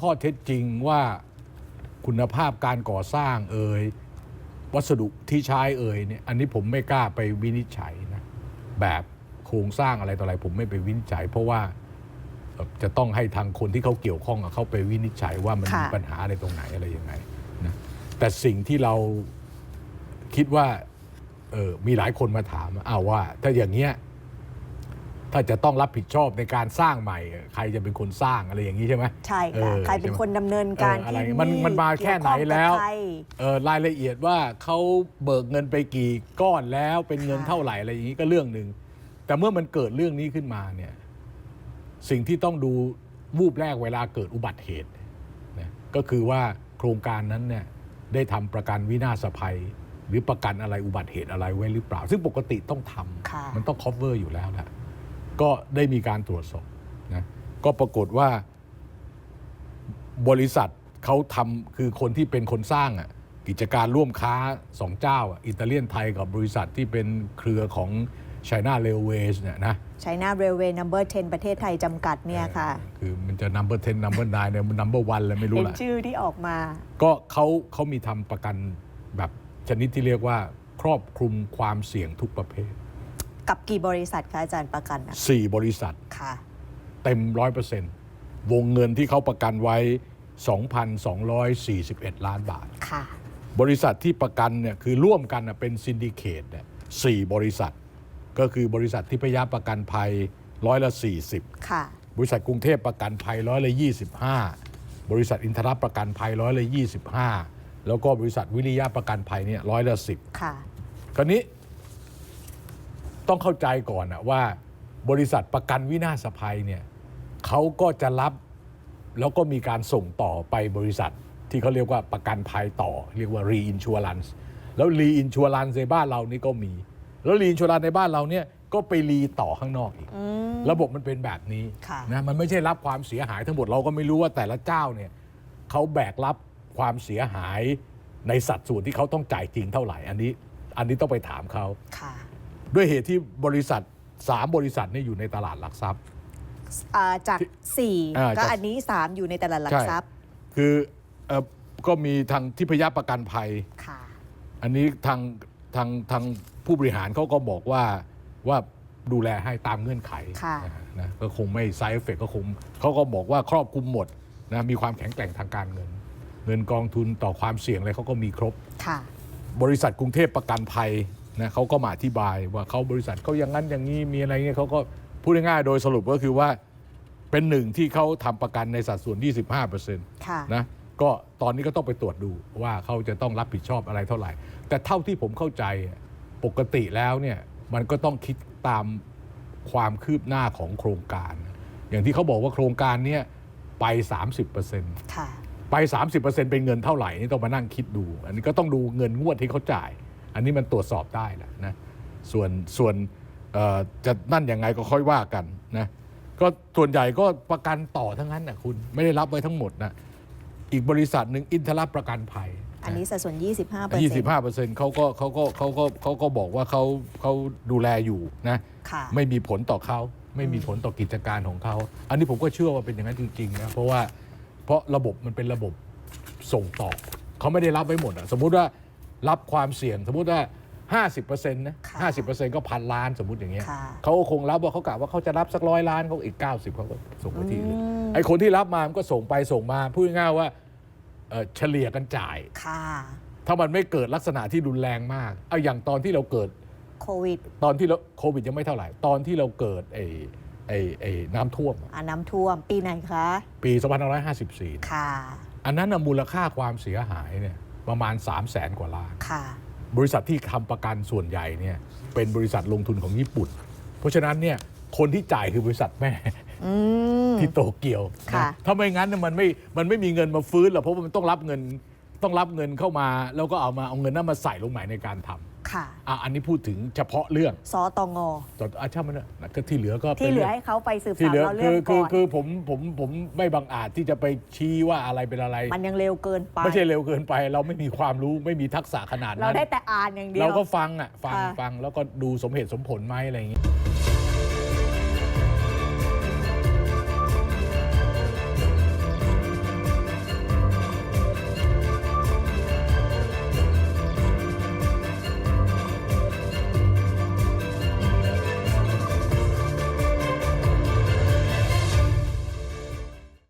ข้อเท็จจริงว่าคุณภาพการก่อสร้างเอ่ยวัสดุที่ใช้เอ่ยเนี่ยอันนี้ผมไม่กล้าไปวินิจฉัยนะแบบโครงสร้างอะไรต่ออะไร ผมไม่ไปวินิจฉัย เพราะว่าเอ่อจะต้องให้ทางคนที่เขาเกี่ยวข้องอะเขาไปวินิจฉัยว่ามันค่ะมีปัญหาอะไรตรงไหนอะไรยังไงนะแต่สิ่งที่เราคิดว่าเออมีหลายคนมาถามอ้าวว่า ถ้าอย่างเงี้ย ถ้าจะต้องรับผิดชอบในการสร้างใหม่ ใครจะเป็นคนสร้างอะไรอย่างนี้ใช่ไหมใช่เอค่ะอใครเป็นคนดำเนินการเอออะไรที่มันมันมาแค่ไหนแล้วเกี่ยข้องกับใครเออรายละเอียดว่าเขาเบิกเงินไปกี่ก้อนแล้วเป็นเงินค่ะเท่าไหร่อะไรอย่างนี้ก็เรื่องหนึ่งแต่เมื่อมันเกิดเรื่องนี้ขึ้นมาเนี่ยสิ่งที่ต้องดูวูบแรกเวลาเกิดอุบัติเหตุนะก็คือว่าโครงการนั้นเนี่ยได้ทำประกันวินาศภัย หรือประกันอะไรอุบัติเหตุอะไรไว้หรือเปล่า ซึ่งปกติต้องทำค่ะมันต้อง cover อยู่แล้วแหละ ก็ได้มีการตรวจสอบนะก็ปรากฏว่าบริษัทเขาทำคือคนที่เป็นคนสร้างอะกิจการร่วมค้าสองเจ้าอะอิตาเลียนไทยกับบริษัทที่เป็นเครือของ China Railways เนี่ยนะไชน่าเรลเวย์นัมเบอร์10 ประเทศไทยจำกัดเนี่ยค่ะ คือมันจะ number 10 number 9เนี่ย number 1เลยไม่รู้เป็นแหละชื่อที่ออกมา ก็เขาเขามีทำประกันแบบชนิดที่เรียกว่า ครอบคลุมความเสี่ยงทุกประเภท กับกี่บริษัทคะอาจารย์ประกันนะ4บริษัทค่ะเต็มร้อยเปอร์เซ็นต์วงเงินที่เขาประกันไว้ 2,241 ล้านบาท ค่ะ บริษัทที่ประกันเนี่ยคือร่วมกันน่ะเป็นซินดิเคตเนี่ยสี่บริษัท ก็คือบริษัทที่พยาประกันภัยร้อยละ 40 ค่ะ บริษัทกรุงเทพประกันภัยร้อยละ 25 บริษัทอินทรประกันภัยร้อยละ 25 แล้วก็บริษัทวิริยะประกันภัยเนี่ยร้อยละ 10 ค่ะคราวนี้ ต้องเข้าใจก่อนนะว่าบริษัทประกันวินาศภัยเนี่ยเขาก็จะรับแล้วก็มีการส่งต่อไปบริษัทที่เขาเรียกว่าประกันภัยต่อ เรียกว่า reinsurance แล้ว reinsurance ในบ้านเรานี่ก็มี แล้ว reinsurance ในบ้านเราเนี่ยก็ไปรีต่อข้างนอกอีกอืมระบบมันเป็นแบบนี้ค่ะนะมันไม่ใช่รับความเสียหายทั้งหมดเราก็ไม่รู้ว่าแต่ละเจ้าเนี่ยเขาแบกรับความเสียหายในสัดส่วนที่เขาต้องจ่ายจริงเท่าไหร่อันนี้ อันนี้ต้องไปถามเขาค่ะ ด้วยเหตุที่บริษัทสามบริษัทเนี่ยอยู่ในตลาดหลักทรัพย์ อ่าจากอ่า4ก็จาก อันนี้3อยู่ในตลาดหลักใช่ทรัพย์คือเอ่อก็มีทางที่พยาประกันภัย ค่ะ อันนี้ทางทางทางผู้บริหารเขาก็บอกว่าว่าดูแลให้ตามเงื่อนไขค่ะนะนะก็คงไม่ไซเอฟเฟกก็คงเขาก็บอกว่าครอบคลุมหมดนะมีความแข็งแกร่งทางการเงิน เงินกองทุนต่อความเสี่ยงอะไรเขาก็มีครบ ค่ะ บริษัทกรุงเทพประกันภัย นะเขาก็มาอธิบายว่าเขาบริษัทเขาอย่างนั้นอย่างนี้มีอะไรเงี้ยเขาก็พูดง่ายๆโดยสรุปก็คือว่าเป็นหนึ่งที่เขาทำประกันในสัดส่วน 25%ค่ะนะก็ตอนนี้ก็ต้องไปตรวจดูว่าเขาจะต้องรับผิดชอบอะไรเท่าไหร่ แต่เท่าที่ผมเข้าใจอะปกติแล้วเนี่ยมันก็ต้องคิดตามความคืบหน้าของโครงการ อย่างที่เขาบอกว่าโครงการเนี้ไป 30%ค่ะไป 30%เป็นเงินเท่าไหร่นี่ต้องมานั่งคิดดู อันนี้ก็ต้องดูเงินงวดที่เขาจ่าย อันนี้มันตรวจสอบได้แหละนะส่วนส่วนเอ่อจะนั่นยังไงก็ค่อยว่ากันนะก็ส่วนใหญ่ก็ประกันต่อทั้งนั้นนะคุณไม่ได้รับไว้ทั้งหมดนะอีกบริษัทหนึ่งอินทรประกันภัย อันนี้สัดส่วน 25%ยี่สิบห้าเปอร์เซ็นต์เขาก็เขาก็เขาก็เขาก็บอกว่าเขาเขาดูแลอยู่นะค่ะไม่มีผลต่อเขาไม่มีผลต่อกิจการของเขา อันนี้ผมก็เชื่อว่าเป็นอย่างนั้นจริงๆนะเพราะว่าเพราะระบบมันเป็นระบบส่งต่อเขาไม่ได้รับไว้หมดอะสมมุติว่า รับความเสี่ยงสมมุติว่า 50%นะค่ะ50%ก็พันล้านสมมุติอย่างเงี้ยค่ะ เขาก็คงรับว่าเขากะว่าเขาจะรับสักร้อยล้านเขาอีก 90เขาก็ส่งไปที่อื่นอืมไอ้คนที่รับมามันก็ส่งไปส่งมาพูดง่ายๆว่าเอ่อเฉลี่ยกันจ่าย ค่ะ ถ้ามันไม่เกิดลักษณะที่รุนแรงมากเอาอย่างตอนที่เราเกิด โควิดตอนที่เราโควิดยังไม่เท่าไหร่ ตอนที่เราเกิดไอ้ไอ้ไอ้น้ำท่วมอะอ่าน้ำท่วมปีไหนคะ ปี 2554 ค่ะ อันนั้นนะมูลค่าความเสียหายเนี่ย ประมาณ 3 0 0แสนกว่าล้าน ค่ะ บริษัทที่ทำประกันส่วนใหญ่เนี่ยเป็นบริษัทลงทุนของญี่ปุ่น เพราะฉะนั้นเนี่ยคนที่จ่ายคือบริษัทแม่ อืม ที่โตเกียวนะค่ะถ้าไม่งั้นน่ะมันไม่ มันไม่มีเงินมาฟื้นหรอกเพราะว่ามันต้องรับเงิน ต้องรับเงินเข้ามา แล้วก็เอามาเอาเงินนั้นมาใส่ลงใหม่ในการทำ ค่ะ อะอันนี้พูดถึงเฉพาะเรื่องสตงแต่อาช่างมันเถอะก็ที่เหลือก็ที่ป็นเหลืรื่องให้เขาไปสืบที่สาวเหลือเราคืเรื่อองก่คืออนคือผมผมผมไม่บังอาจที่จะไปชี้ว่าอะไรเป็นอะไร มันยังเร็วเกินไป ไม่ใช่เร็วเกินไป เราไม่มีความรู้ไม่มีทักษะขนาดเรานั้นได้แต่อ่านอย่างเดียว เราก็ฟังอะฟังค่ะ ฟังแล้วก็ดูสมเหตุสมผลไหมอะไรอย่างเงี้ย